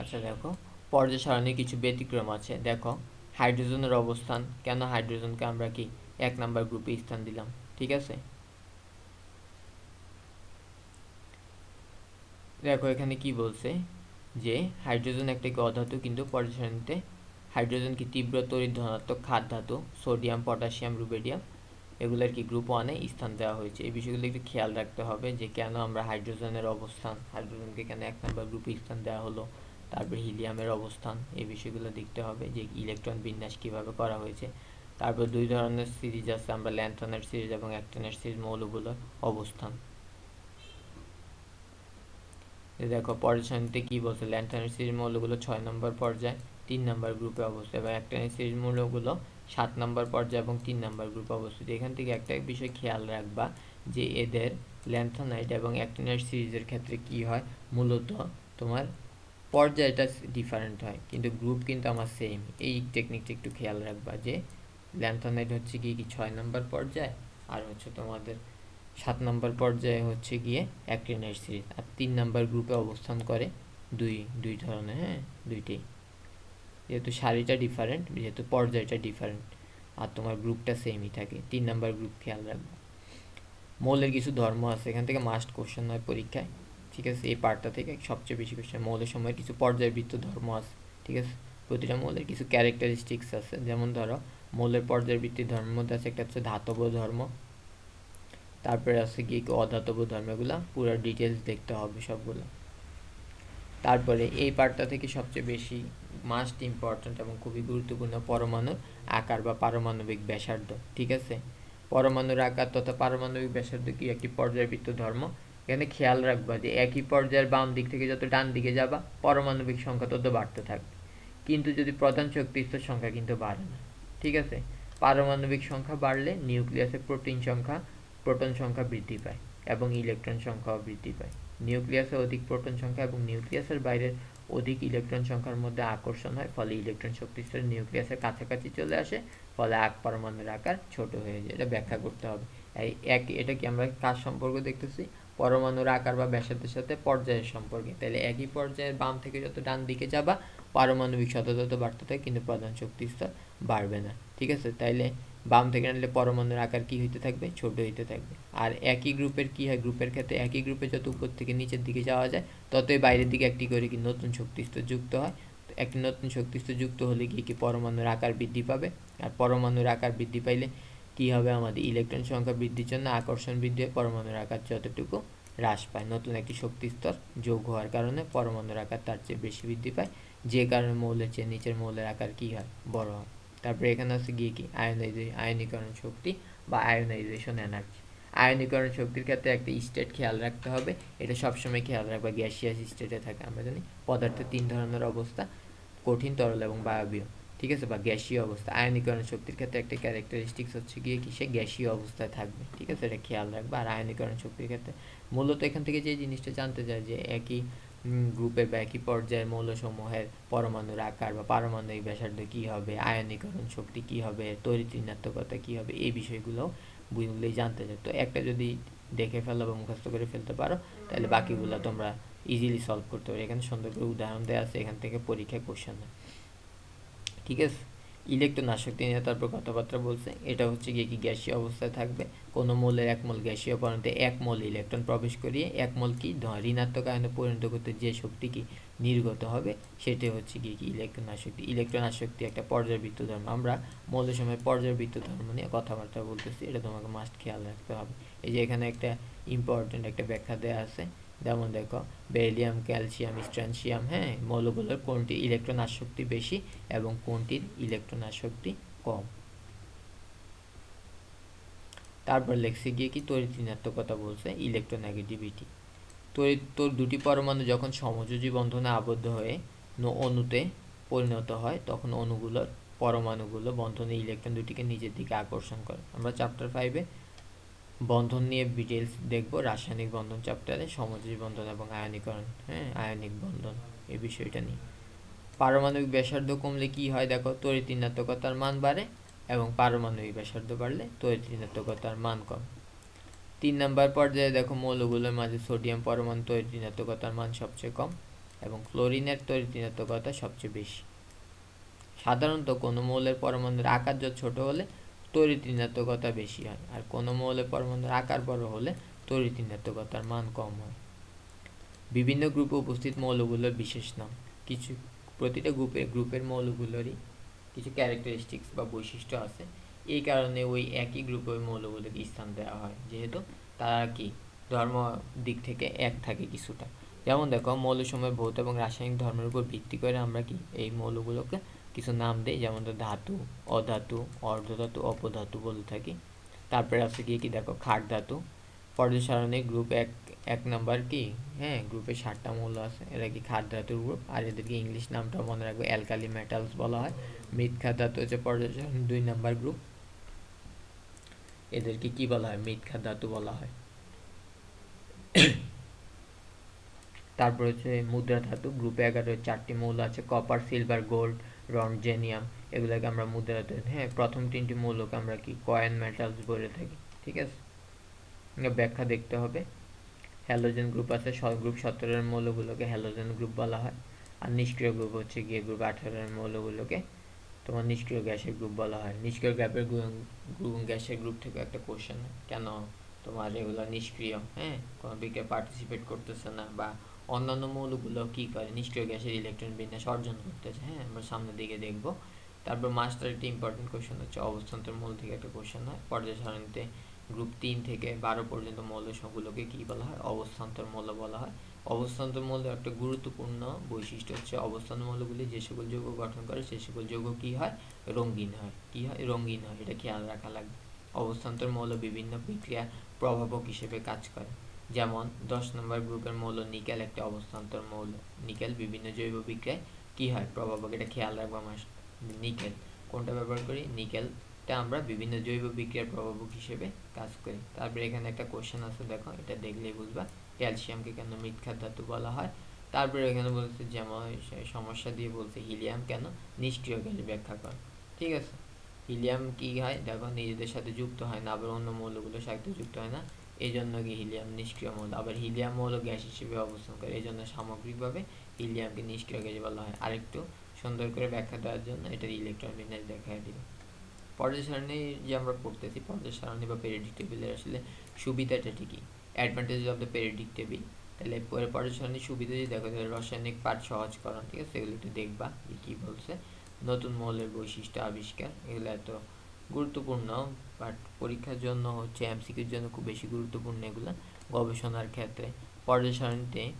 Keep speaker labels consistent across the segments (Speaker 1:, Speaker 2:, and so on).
Speaker 1: আচ্ছা দেখো। পর্যায় সারণীর কিছু ব্যতিক্রম আছে। দেখো, হাইড্রোজেনের অবস্থান। কেন হাইড্রোজেনকে আমরা কি এক নাম্বার গ্রুপে স্থান দিলাম? ঠিক আছে? দেখো, এখানে কি বলছে? যে হাইড্রোজেন একটা কি অধাতু কিন্তু পর্যায় সারণীতে হাইড্রোজেন কি তীব্র তড়িৎ ধনাত্মক খাদ ধাতু, সোডিয়াম, পটাশিয়াম রুবেডিয়াম এগুলোর কি গ্রুপ ওয়ানে স্থান দেওয়া হয়েছে। এই বিষয়গুলো একটু খেয়াল রাখতে হবে যে কেন আমরা হাইড্রোজেনের অবস্থান, হাইড্রোজেনকে কেন এক নম্বর গ্রুপে স্থান দেওয়া হলো। তারপর হিলিয়ামের অবস্থান, এই বিষয়গুলো দেখতে হবে যে ইলেকট্রন বিন্যাস কীভাবে করা হয়েছে। তারপর দুই ধরনের সিরিজ আছে, আমরা ল্যান্থনের সিরিজ এবং অ্যাক্টনের সিরিজ মৌলগুলোর অবস্থান। দেখো পর্যায়তে কি বলছে? ল্যান্থনের সিরিজ মৌলগুলো ছয় নম্বর পর্যায়ে, তিন নম্বর গ্রুপে অবস্থিত এবং অ্যাক্টনের সিরিজ মৌলগুলো সাত নম্বর পর্যায়ে এবং তিন নম্বর গ্রুপে অবস্থিত। এখান থেকে একটা বিষয় খেয়াল রাখবা যে এদের ল্যান্থনাইট এবং অ্যাক্টিনাইট সিরিজের ক্ষেত্রে কি হয়? মূলত তোমার পর্যায়টা ডিফারেন্ট হয়, কিন্তু গ্রুপ কিন্তু আমার সেম এই টেকনিকটা একটু খেয়াল রাখবা যে ল্যান্থনাইট হচ্ছে গিয়ে কি ছয় নম্বর পর্যায়ে, আর হচ্ছে তোমাদের সাত নম্বর পর্যায়ে হচ্ছে গিয়ে অ্যাক্টিনাইট সিরিজ আর তিন নম্বর গ্রুপে অবস্থান করে দুই দুই ধরনের হ্যাঁ দুইটাই যেহেতু সারিটা ডিফারেন্ট যেহেতু পর্যায়টা ডিফারেন্ট আর তোমার গ্রুপটা সেমই থাকে, তিন নাম্বার গ্রুপ খেয়াল রাখবে। মৌলের কিছু ধর্ম আছে, এখান থেকে মাস্ট কোশ্চেন হয় পরীক্ষায়। ঠিক আছে, এই পার্টটা থেকে সবচেয়ে বেশি কোশ্চেন মৌলের সময় কিছু পর্যায়বৃত্ত ধর্ম আছে, ঠিক আছে? প্রতিটা মৌলের কিছু ক্যারেক্টারিস্টিক্স আছে। যেমন ধরো, মৌলের পর্যায়বৃত্তির ধর্মের মধ্যে আছে একটা হচ্ছে ধাতব ধর্ম, তারপরে আছে কি অধাতব ধর্ম, এগুলো পুরো ডিটেলস দেখতে হবে সবগুলো। তারপরে এই পার্টটা থেকে সবচেয়ে বেশি মাস্ট ইম্পর্ট্যান্ট এবং খুবই গুরুত্বপূর্ণ পরমাণুর আকার বা পারমাণবিক ব্যাসার্ধ, ঠিক আছে? পরমাণুর আকার তথা পারমাণবিক ব্যাসার্ধ কি? একটি পর্যায়বৃত্ত ধর্ম এখানে খেয়াল রাখবা যে একই পর্যায়ের বাম দিক থেকে যত ডান দিকে যাবা, পারমাণবিক সংখ্যা তত বাড়তে থাকবে। কিন্তু যদি প্রধান শক্তিস্তর সংখ্যা কিন্তু বাড়ে না, ঠিক আছে? পারমাণবিক সংখ্যা বাড়লে নিউক্লিয়াসের প্রোটিন সংখ্যা, প্রোটন সংখ্যা বৃদ্ধি পায় এবং ইলেকট্রন সংখ্যাও বৃদ্ধি পায়। নিউক্লিয়াসে অধিক প্রোটন সংখ্যা এবং নিউক্লিয়াসের বাইরের অধিক ইলেকট্রন সংখ্যার মধ্যে আকর্ষণ হয়, ফলে ইলেকট্রন শক্তিস্তর নিউক্লিয়াসের কাছাকাছি চলে আসে, ফলে আক পরমাণুর আকার ছোট হয়ে যায়। এটা ব্যাখ্যা করতে হবে। এই এক, এটা কি আমরা কাজ সম্পর্ক দেখতেছি? পরমাণুর আকার বা ব্যাসার্ধের সাথে পর্যায়ের সম্পর্কে। তাহলে একই পর্যায়ের বাম থেকে যত ডান দিকে যাবা, পারমাণবিক শতত বাড়তে থাকে কিন্তু প্রধান শক্তি স্তর বাড়বে না। ঠিক আছে? তাইলে বাম থেকে আনলে পরমাণুর আকার কি হইতে থাকবে? ছোট হইতে থাকবে। আর একই গ্রুপের কি হয়? গ্রুপের ক্ষেত্রে একই গ্রুপে যত উপর থেকে নিচের দিকে যাওয়া যায়, ততই বাইরের দিকে একটি করে কি নতুন শক্তিস্তর যুক্ত হয়। একটি নতুন শক্তিস্তর যুক্ত হলে গিয়ে কি পরমাণুর আকার বৃদ্ধি পাবে? আর পরমাণুর আকার বৃদ্ধি পাইলে কি হবে আমাদের ইলেকট্রন সংখ্যা বৃদ্ধির জন্য আকর্ষণ বৃদ্ধি পরমাণুর আকার যতটুকু হ্রাস পায়। নতুন একটি শক্তি স্তর যোগ হওয়ার কারণে পরমাণুর আকার তার চেয়ে বেশি বৃদ্ধি পায়, যে কারণে মৌলের চেয়ে নিচের মৌলের আকার কি হয়? বড় হয়। তারপরে এখানে আছে গিয়ে কি? আয়নাইজেশন আয়নীকরণ শক্তি বা আয়নাইজেশন এনার্জি আয়নীকরণ শক্তির ক্ষেত্রে একটা স্টেট খেয়াল রাখতে হবে। এটা সবসময় খেয়াল রাখবা গ্যাসিয়াস স্টেটে থাকে, আমরা জানি। পদার্থের তিন ধরনের অবস্থা, কঠিন, তরল এবং বায়বীয়। ঠিক আছে? বা গ্যাসীয় অবস্থা। আয়নীকরণ শক্তির ক্ষেত্রে একটা ক্যারেক্টারিস্টিক্স হচ্ছে গিয়ে কি? সে গ্যাসীয় অবস্থায় থাকবে। ঠিক আছে? এটা খেয়াল রাখবা। আর আয়নীকরণ শক্তির ক্ষেত্রে মূলত এখান থেকে যে জিনিসটা জানতে চাই যে একই গ্রুপের বা একই পর্যায়ের মৌলসমূহের পরমাণুর আকার বা পারমাণবিক ব্যাসার্ধ কী হবে? আয়নীকরণ শক্তি কী হবে? ঋণাত্মকতা কী হবে? এই বিষয়গুলো বুঝলেই জানতে চাই। তো একটা যদি দেখে ফেলো বা মুখস্থ করে ফেলতে পারো, তাহলে বাকিগুলো তোমরা ইজিলি সলভ করতে পারো। এখানে সুন্দর করে উদাহরণ দেওয়া আছে। এখান থেকে পরীক্ষায় কোশ্চেন ঠিক আছে? ইলেকট্রন আসক্তি নিয়ে তারপর কথাবার্তা বলছে। এটা হচ্ছে গিয়ে কি গ্যাসীয় অবস্থায় থাকবে? কোনো মোলের এক মোল গ্যাসীয় পরমাণুতে এক মোল ইলেকট্রন প্রবেশ করিয়ে এক মোল কি ঋণাত্মক আয়নে পরিণত করতে যে শক্তি কি নির্গত হবে, সেটি হচ্ছে গিয়ে কি ইলেকট্রন আসক্তি ইলেকট্রন আসক্তি একটা পর্যায়বৃত্ত ধর্ম। আমরা মৌলের সময় পর্যায়বৃত্ত ধর্ম নিয়ে কথাবার্তা বলতেছি। এটা তোমাকে মাস্ট খেয়াল রাখতে হবে। এই যে এখানে একটা ইম্পর্টেন্ট একটা ব্যাখ্যা দেওয়া আছে। যেমন দেখো বেরিলিয়াম ক্যালসিয়াম স্ট্রানসিয়াম হ্যাঁ মৌলগুলোর কোনটি ইলেকট্রন আসক্তি বেশি এবং কোনটির ইলেকট্রন আসক্তি কম? তারপর লেখছে গিয়ে কি তড়িৎ ঋণাত্মকতা বলছে, ইলেকট্রোনেগেটিভিটি। তড়িৎ, তোর দুটি পরমাণু যখন সমযোজী বন্ধনে আবদ্ধ হয়ে অণুতে পরিণত হয়, তখন অণুগুলোর পরমাণুগুলো বন্ধনে ইলেকট্রন দুটিকে নিজের দিকে আকর্ষণ করে। আমরা চ্যাপ্টার ফাইভে বন্ধন নিয়ে ডিটেলস দেখব। রাসায়নিক বন্ধন চ্যাপ্টারে সমযোজী বন্ধন এবং আয়নীকরণ। হ্যাঁ আয়নিক বন্ধন, এই বিষয়টা নিয়ে। পারমাণবিক ব্যাসার্ধ কমলে কি হয় দেখো? তড়িৎ ঋণাত্মকতার মান বাড়ে এবং পারমাণবিক ব্যাসার্ধ বাড়লে তড়িৎ মান কম। তিন নম্বর পর্যায়ে দেখো, মৌলগুলোর মাঝে সোডিয়াম পরমাণু তড়িৎ মান সবচেয়ে কম এবং ক্লোরিনের তড়িৎ সবচেয়ে বেশি। সাধারণত কোনো মৌলের পরমাণুর আকার যত ছোট হলে তড়িৎ ঋণাত্মকতা বেশি হয়। আর কোনো মৌলের পরমাণুর আকার বড় হলে তড়িৎ ঋণাত্মকতার মান কম হয়। বিভিন্ন গ্রুপে উপস্থিত মৌলগুলোর বিশেষ নাম কিছু, প্রতিটা গ্রুপে গ্রুপের মৌলগুলোরই কিছু ক্যারেক্টারিস্টিক্স বা বৈশিষ্ট্য আছে। এই কারণে ওই একই গ্রুপে ওই মৌলগুলোকে স্থান দেওয়া হয়। যেহেতু তারা কি, ধর্ম দিক থেকে এক থাকে কিছুটা। যেমন দেখো মৌলসমূহের ভৌত এবং রাসায়নিক ধর্মের উপর ভিত্তি করে আমরা কি এই মৌলগুলোকে কিছু নাম দিই, যেমন ধাতু, অধাতু, অর্ধধাতু, অপধাতু বলে থাকি। তারপরে আছে কি কি দেখো, খাট ধাতু। পর্যায় গ্রুপ এক এক নাম্বার কি? হ্যাঁ গ্রুপে ষাটটা মৌল আছে। এরা কি খাদ্য ধাতুর গ্রুপ আর এদেরকে ইংলিশ নামটা মনে রাখবে অ্যালকালি মেটালস বলা হয়। মৃৎ ধাতু হচ্ছে পর্যায় দুই নাম্বার গ্রুপ এদেরকে কি বলা হয়? মৃৎ ধাতু বলা হয়। তারপর হচ্ছে মুদ্রা ধাতু। গ্রুপে এগারো, চারটি মৌল আছে। কপার সিলভার গোল্ড রনজেনিয়াম এগুলোকে আমরা মুদ্রা ধাতু হ্যাঁ প্রথম তিনটি মৌলকে আমরা কি? কয়েন মেটালস বলে থাকি, ঠিক আছে? ব্যাখ্যা দেখতে হবে। হ্যালোজেন গ্রুপ আছে গ্রুপ সতেরোর মৌলগুলোকে হ্যালোজেন গ্রুপ বলা হয়। আর নিষ্ক্রিয় গ্রুপ হচ্ছে গিয়ে গ্রুপ আঠারোর মৌলগুলোকে তোমার নিষ্ক্রিয় গ্যাসের গ্রুপ বলা হয়। নিষ্ক্রিয় গ্যাপের গ্যাসের গ্রুপ থেকে একটা কোশ্চেন কেন? তোমার এগুলো নিষ্ক্রিয় হ্যাঁ? কোনো বিক্রিয়া পার্টিসিপেট করতেছে না বা অন্যান্য মৌলগুলো কি করে? নিষ্ক্রিয় গ্যাসের ইলেকট্রন বিন্যাস অর্জন করতেছে হ্যাঁ আমরা সামনের দিকে দেখব। তারপর মাস্টার একটি ইম্পর্টেন্ট কোশ্চেন হচ্ছে অবস্থান্তর মূল থেকে একটা কোশ্চেন হয়। পর্যায় সারণীতে গ্রুপ তিন থেকে বারো পর্যন্ত মৌল সবগুলোকে কী বলা হয়? অবস্থান্তর মৌল বলা হয়। অবস্থান্তর মৌল একটা গুরুত্বপূর্ণ বৈশিষ্ট্য হচ্ছে অবস্থান মৌলগুলি যে সকল যৌগ গঠন করে, সে সকল যৌগ কী হয়? রঙিন হয়। কী হয়? রঙিন হয়। এটা খেয়াল রাখা লাগবে। অবস্থান্তর মৌল বিভিন্ন বিক্রিয়া প্রভাবক হিসেবে কাজ করে। যেমন, দশ নম্বর গ্রুপের মৌল নিকেল একটা অবস্থান্তর মৌল। নিকেল বিভিন্ন জৈব বিক্রিয়ায় কী হয়? প্রভাবক, এটা খেয়াল রাখব আমার নিকেল। কোনটা ব্যবহার করি? নিকেলটা আমরা বিভিন্ন জৈব বিক্রিয়ার প্রভাবক হিসেবে কাজ করি। তারপরে এখানে একটা কোশ্চেন আছে, দেখো, এটা দেখলেই বুঝবা। ক্যালসিয়ামকে কেন মৃৎখাত ধাতু বলা হয়? তারপরে এখানে বলছে যেমন সমস্যা দিয়ে বলছে হিলিয়াম কেন নিষ্ক্রিয় গ্যাস ব্যাখ্যা কর। ঠিক আছে? হিলিয়াম কি হয়? দেখো, নিজেদের সাথে যুক্ত হয় না, আবার অন্য মৌলগুলোর সাথে যুক্ত হয় না। এই জন্য কি হিলিয়াম নিষ্ক্রিয় মৌল? আবার হিলিয়াম মৌল গ্যাস হিসেবে অবস্থান করে এই জন্য সামগ্রিকভাবে হিলিয়ামকে নিষ্ক্রিয় গ্যাস বলা হয়। আরেকটু সুন্দর করে ব্যাখ্যা দেওয়ার জন্য এটার ইলেকট্রন বিন্যাস দেখা দিবে পর্যায় সারণী যে আমরা পড়তেছি, পর্যায় সারণী বা পেরিডিক টেবিলের আসলে সুবিধাটা ঠিকই। Advantage of the periodic table তাহলে পরে পর্যায় সারণীর সুবিধা যদি দেখো, তাহলে রাসায়নিক পাঠ সহজকরণ, ঠিক আছে? এগুলো একটু দেখবা যে কী বলছে। নতুন মৌলের বৈশিষ্ট্য আবিষ্কার, এগুলো এত গুরুত্বপূর্ণ বাট পরীক্ষার জন্য হচ্ছে এমসিকিউর জন্য খুব বেশি গুরুত্বপূর্ণ এগুলো। গবেষণার ক্ষেত্রে পর্যায়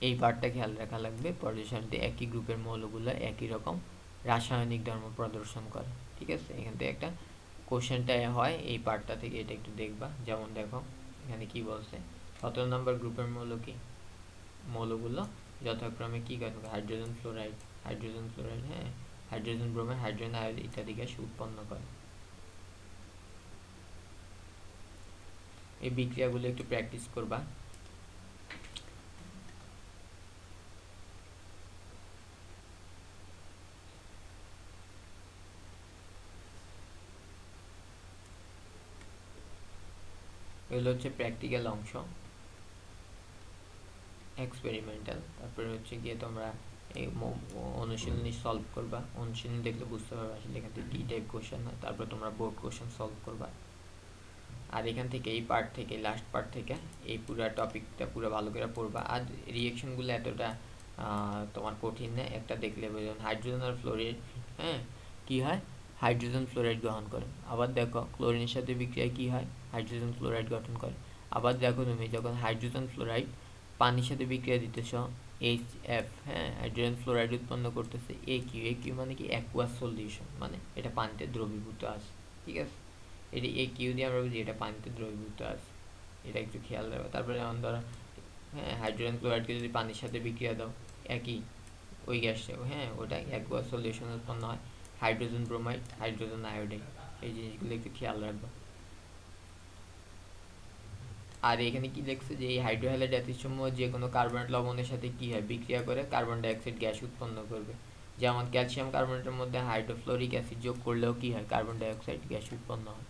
Speaker 1: এই পার্টটা খেয়াল রাখা লাগবে। পর্যায় একই গ্রুপের মৌলগুলো একই রকম রাসায়নিক ধর্ম প্রদর্শন করে, ঠিক আছে? এখান থেকে একটা কোশ্চেনটা হয়, এই পার্টটা থেকে এটা একটু দেখবা। যেমন দেখো, এখানে কি বলছে? সতেরো নম্বর গ্রুপের মৌল কি? মৌলগুলো যথাক্রমে কি হাইড্রোজেন ফ্লোরাইড। হাইড্রোজেন ফ্লোরাইড হ্যাঁ? হাইড্রোজেন ব্রোমাইড হাইড্রোজেন আয়োড ইত্যাদি গ্যাস উৎপন্ন করে। এই বিক্রিয়াগুলো একটু প্র্যাকটিস করবা। এগুলো হচ্ছে প্র্যাকটিক্যাল অংশ। এক্সপেরিমেন্টাল তারপরে হচ্ছে গিয়ে তোমরা এই অনুশীলনী সলভ করবা। অনুশীলনী দেখলে বুঝতে পারবে আসলে এখান থেকে কী টাইপ কোশ্চেন হয়, তারপর তোমরা বোর্ড কোশ্চেন সলভ করবা। আর এখান থেকে এই পার্ট থেকে লাস্ট পার্ট থেকে এই পুরো টপিকটা পুরো ভালো করে পড়বা। আর রিয়েকশনগুলো এতটা তোমার কঠিন না, একটা দেখলে বুঝুন হাইড্রোজেন আর ফ্লোরিড হ্যাঁ কী হয়? হাইড্রোজেন ফ্লোরাইড গ্রহণ করে। আবার দেখো ক্লোরিনের সাথে বিক্রিয়ায় কী হয়? হাইড্রোজেন ফ্লোরাইড গঠন করে। আবার দেখো তুমি যখন হাইড্রোজেন ফ্লোরাইড পানির সাথে বিক্রিয়া দিতেছ এইচ এফ হ্যাঁ হাইড্রোজেন ফ্লোরাইড উৎপন্ন করতেছে এ কিউ এ কিউ মানে কি অ্যাকুয়াস সলিউশন মানে এটা পানিতে দ্রবীভূত আছে, ঠিক আছে? এটি এ কিউ দিয়ে আমরা বুঝি এটা পানিতে দ্রবীভূত আছে, এটা একটু খেয়াল রাখবে। তারপরে যেমন ধরো হ্যাঁ হাইড্রোজেন ক্লোরাইডকে যদি পানির সাথে বিক্রিয়া দাও, একই ওই গ্যাসটা হ্যাঁ ওটা অ্যাকুয়াস সলিউশন উৎপন্ন হয় হাইড্রোজেন ব্রোমাইড হাইড্রোজেন আয়োডাইড এই জিনিসগুলো একটু খেয়াল রাখবা। আর এখানে কি দেখছে যে এই হাইড্রোহ্যালাইড অ্যাসিডসমূহ যে কোনো কার্বনেট লবণের সাথে কি হয়? বিক্রিয়া করে কার্বন ডাইঅক্সাইড গ্যাস উৎপন্ন করবে। যেমন ক্যালসিয়াম কার্বনেটের মধ্যে হাইড্রোফ্লোরিক অ্যাসিড যোগ করলেও কি হয়? কার্বন ডাইঅক্সাইড গ্যাস উৎপন্ন হয়।